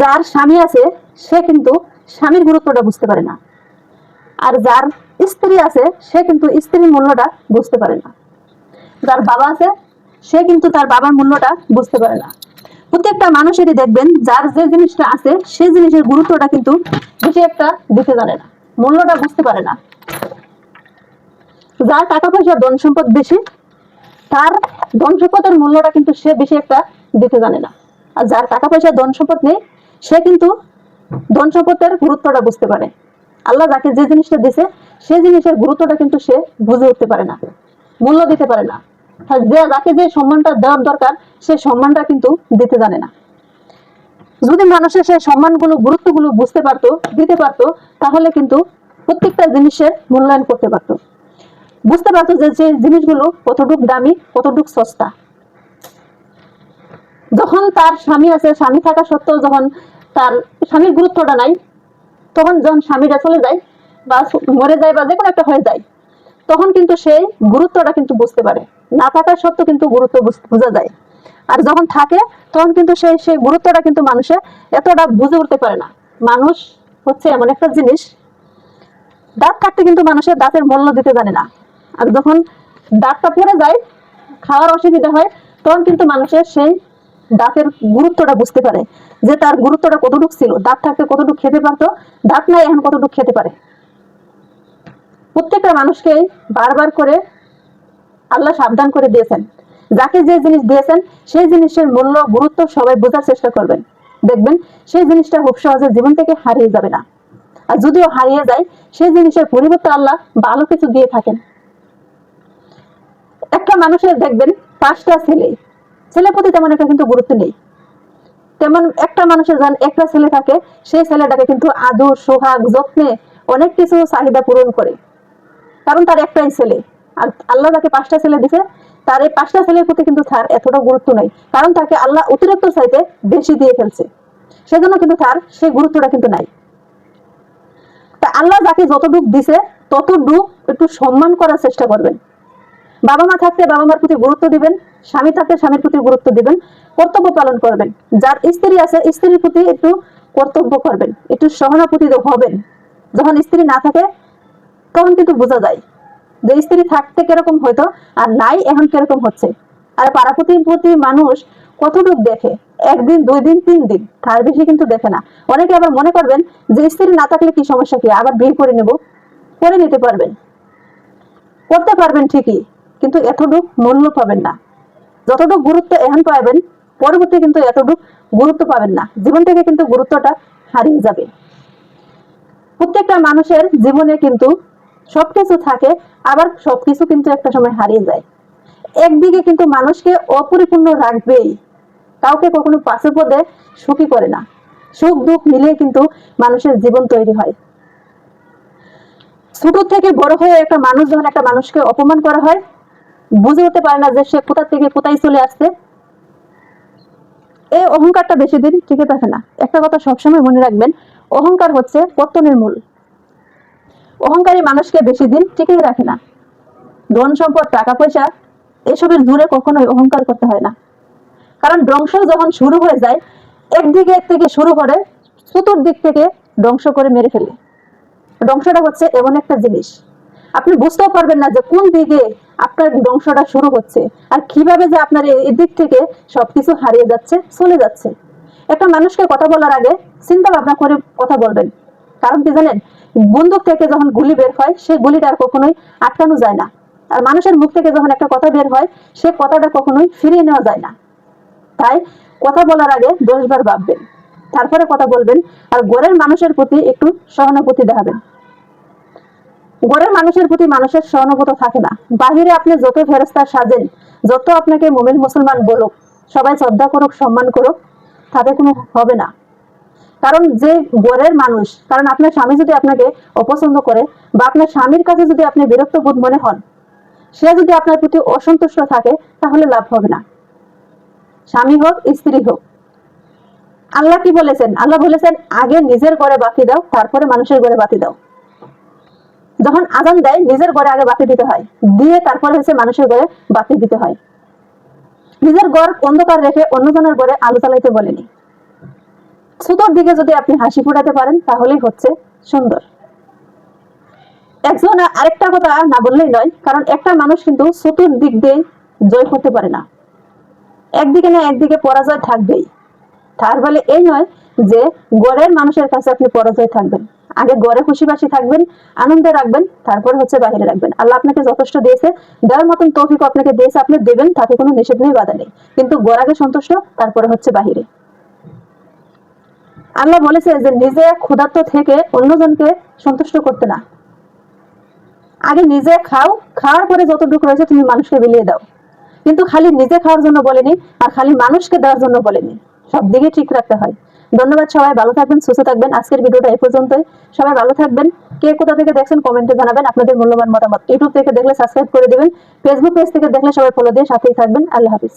যার স্বামী আছে, সে কিন্তু স্বামীর গুরুত্বটা বুঝতে পারে না। আর যার স্ত্রী আছে, সে কিন্তু স্ত্রীর মূল্যটা বুঝতে পারে না। যার বাবা আছে, সে কিন্তু তার বাবার মূল্যটা বুঝতে পারে না। প্রত্যেকটা মানুষেরই দেখবেন, যার যে জিনিসটা আছে সেই জিনিসের গুরুত্বটা কিন্তু বেশি একটা দিতে জানে না, মূল্যটা বুঝতে পারে না। যার টাকা পয়সা ধন সম্পদ বেশি, তার ধন সম্পদের মূল্যটা কিন্তু সে বেশি একটা দিতে জানে না। আর যার টাকা পয়সা ধন সম্পদ নেই সে কিন্তু ধন সম্পদের গুরুত্বটা বুঝতে পারে। আল্লাহ যাকে যে জিনিসটা দিছে সেই জিনিসের গুরুত্বটা কিন্তু সে বুঝে উঠতে পারে না, মূল্য দিতে পারে না। যে যাকে যে সম্মানটা দেওয়ার দরকার, সে সম্মানটা কিন্তু দিতে জানে না। যদি মানুষের সেই সম্মানগুলো, গুরুত্বগুলো বুঝতে পারতো, দিতে পারতো, তাহলে কিন্তু প্রত্যেকটা জিনিসের মূল্যায়ন করতে পারতো। বুঝতে পারতো যে যে জিনিসগুলো কতটুক দামি, কতটুক সস্তা। যখন তার স্বামী আছে, স্বামী থাকা সত্ত্বেও যখন তার স্বামীর গুরুত্বটা নাই, তখন যখন স্বামীরা চলে যায় বা মরে যায় বা যে কোনো একটা হয়ে যায়, তখন কিন্তু সেই গুরুত্বটা কিন্তু বুঝতে পারে। না থাকার সত্ত্বেও কিন্তু গুরুত্ব বোঝা যায়। আর যখন থাকে, তখন কিন্তু সেই সেই গুরুত্বটা কিন্তু মানুষে এতটা বুঝে উঠতে পারে না। মানুষ হচ্ছে এমন একটা জিনিস, দাঁত কাটতে কিন্তু মানুষের দাঁতের মূল্য দিতে জানে না। আর যখন দাঁতটা পড়ে যায়, খাওয়ার অসুবিধা হয়, তখন কিন্তু মানুষের সেই দাঁতের গুরুত্বটা বুঝতে পারে যে তার গুরুত্বটা কতটুকু ছিল। দাঁত থাকতে কতটুকু খেতে পারতো, দাঁত নাই এখন কতটুকু খেতে পারে। প্রত্যেকটা মানুষকে বারবার করে আল্লাহ সাবধান করে দিয়েছেন। যাকে যে জিনিস দিয়েছেন, সেই জিনিসের মূল্য, গুরুত্ব সবাই বোঝার চেষ্টা করবেন। দেখবেন, সেই জিনিসটা খুব সহজে জীবন থেকে হারিয়ে যাবে না। আর যদিও হারিয়ে যায়, সেই জিনিসের পরিবর্তে আল্লাহ ভালো কিছু দিয়ে থাকেন। একটা মানুষের দেখবেন, পাঁচটা ছেলে ছেলে প্রতি তেমন একটা কিন্তু গুরুত্ব নেই। তেমন একটা মানুষের যখন একটা ছেলে থাকে, সেই ছেলেটাকে কিন্তু আদর, সোহাগ, যত্নে অনেক কিছু চাহিদা পূরণ করে। কারণ তার একটাই ছেলে। আর আল্লাহ তাকে পাঁচটা ছেলে দিছে, তার এই পাঁচটা ছেলের প্রতি কিন্তু তার এতটা গুরুত্ব নেই। কারণ তাকে আল্লাহ অতিরিক্ত চাইতে বেশি দিয়ে ফেলছে। সেজন্য কিন্তু তার সেই গুরুত্বটা কিন্তু নাই। তা আল্লাহ যাকে যতটুক দিছে, ততটুক একটু সম্মান করার চেষ্টা করবেন। বাবা মা থাকতে বাবা মার প্রতি গুরুত্ব দিবেন স্বামী থাকতে স্বামীর প্রতি গুরুত্ব দিবেন, কর্তব্য পালন করবেন। যার স্ত্রী আছে, স্ত্রীর প্রতি একটু কর্তব্য করবেন। একটু সহানুভূতি হবেন। যখন স্ত্রী না থাকে, তখন কিন্তু বোঝা যায় যে স্ত্রী থাকতে কীরকম হইতো আর নাই এখন কীরকম হচ্ছে। আর পাড়া প্রতি মানুষ কতটুক দেখে? একদিন, দুই দিন, তিন দিন, তার বেশি কিন্তু দেখে না। অনেকে আবার মনে করবেন যে স্ত্রী না থাকলে কি সমস্যা কি? আবার বিয়ে করে নেব, করে নিতে পারবেন। করতে পারবেন ঠিকই, কিন্তু এতটুক মূল্য পাবেন না। যতটুকু গুরুত্ব এখন পাবেন, পরবর্তী কিন্তু এতটুকু গুরুত্ব পাবেন না। জীবন থেকে কিন্তু গুরুত্বটা হারিয়ে যাবে। প্রত্যেকটা মানুষের জীবনে কিন্তু সবকিছু থাকে, আবার সবকিছু কিন্তু একটা সময় হারিয়ে যায়। একদিকে কিন্তু মানুষকে অপরিপূর্ণ রাখবেই, কাউকে কখনো পাশে পদে সুখী করে না। সুখ, দুঃখ মিলিয়ে কিন্তু মানুষের জীবন তৈরি হয়। ছোট থেকে বড় হয়ে একটা মানুষ যখন একটা মানুষকে অপমান করা হয় বুঝে উঠতে পারে না যে সে কোথা থেকে কোথায় চলে আসছে। এই অহংকারটা বেশি দিন টিকে থাকে না। একটা কথা সবসময় মনে রাখবেন, অহংকার হচ্ছে পত্তনের মূল। অহংকারী মানুষকে বেশি দিন টিকে রাখে না। ধন সম্পদ, টাকা পয়সা, এসবের দূরে কখনোই অহংকার করতে হয় না। কারণ ধ্বংস যখন শুরু হয়ে যায়, একদিকে থেকে শুরু করে চতুর্দিক থেকে ধ্বংস করে মেরে ফেলে। ধ্বংসটা হচ্ছে এমন একটা জিনিস। আপনি বুঝতেও পারবেন না যে কোন দিকে আপনার ধ্বংসটা শুরু হচ্ছে আর কীভাবে যে আপনার এদিক থেকে সবকিছু হারিয়ে যাচ্ছে, চলে যাচ্ছে। একটা মানুষকে কথা বলার আগে চিন্তা ভাবনা করে কথা বলবেন। কারণ কি জানেন? বন্দুক থেকে যখন গুলি বের হয়, সেই গুলিটা আর কখনোই আটকানো যায় না। আর মানুষের মুখ থেকে যখন একটা কথা বের হয়, সে কথাটা কখনোই ফিরিয়ে নেওয়া যায় না। তাই কথা বলার আগে দশবার ভাববেন। তারপরে কথা বলবেন আর গড়ের মানুষের প্রতি একটু সহানুভূতি দেখাবেন। গড়ের মানুষের প্রতি মানুষের সহানুভূতি থাকে না। বাহিরে আপনি যত ফেরস্তা সাজেন, যত আপনাকে মোমেন মুসলমান বলুক, সবাই শ্রদ্ধা করুক, সম্মান করুক, তাতে কোনো হবে না। কারণ যে গড়ের মানুষ, কারণ আপনার স্বামী যদি আপনাকে অপছন্দ করে বা আপনার স্বামীর কাছে যদি আপনি বিরক্ত বোধ মনে হন, সে যদি আপনার প্রতি অসন্তুষ্ট থাকে, তাহলে লাভ হবে না। স্বামী হোক, স্ত্রী হোক। আল্লাহ কি বলেছেন? আল্লাহ বলেছেন, আগে নিজের ঘরে বাতি দাও, তারপরে মানুষের ঘরে বাতি দাও। যখন আজান দেয়, নিজের ঘরে আগে বাতি দিতে হয়। দিয়ে তারপরে হচ্ছে মানুষের ঘরে বাতি দিতে হয়। নিজের ঘর অন্ধকার রেখে অন্যজনের ঘরে আলো জ্বালাইতে বলেনি। ছোটর দিকে যদি আপনি হাসি ফোটাতে পারেন, তাহলেই হচ্ছে সুন্দর। একজন আরেকটা কথা না বললেই নয়, কারণ একটা মানুষ কিন্তু ছোটর দিক দিয়ে জয় করতে পারে না। একদিকে না একদিকে পরাজয় থাকবেই। তার বলে এই নয় যে গড়ের মানুষের কাছে আপনি পরাজয় থাকবেন। আগে গড়ে খুশিবাসি থাকবেন, আনন্দে রাখবেন, তারপর হচ্ছে বাইরে রাখবেন। আল্লাহ আপনাকে যথেষ্ট দিয়েছে, দেওয়ার মতন তৌফিক আপনাকে দিয়েছে, আপনি দেবেন, তাতে কোনো নিষেধ নেই, বাধা নেই। কিন্তু গড়াকে সন্তুষ্ট, তারপরে হচ্ছে বাহিরে। আল্লাহ বলেছে যে নিজে ক্ষুধার্ত থেকে অন্যজনকে সন্তুষ্ট করতে না। আগে নিজে খাও, খাওয়ার পরে যতটুকু রয়েছে তুমি মানুষকে বিলিয়ে দাও। কিন্তু খালি নিজে খাওয়ার জন্য বলেনি, আর খালি মানুষকে দেওয়ার জন্য বলেনি। সব দিকে ঠিক রাখতে হয়। ধন্যবাদ সবাই, ভালো থাকবেন, সুস্থ থাকবেন। আজকের ভিডিওটা এই পর্যন্তই। সবাই ভালো থাকবেন। কে কোথা থেকে দেখছেন কমেন্টে জানাবেন। আপনাদের মূল্যবান মতামত ইউটিউব থেকে দেখলে সাবস্ক্রাইব করে দেবেন। ফেসবুক পেজ থেকে দেখলে সবাই ফলো দিয়ে সাথেই থাকবেন। আল্লাহ হাফিজ।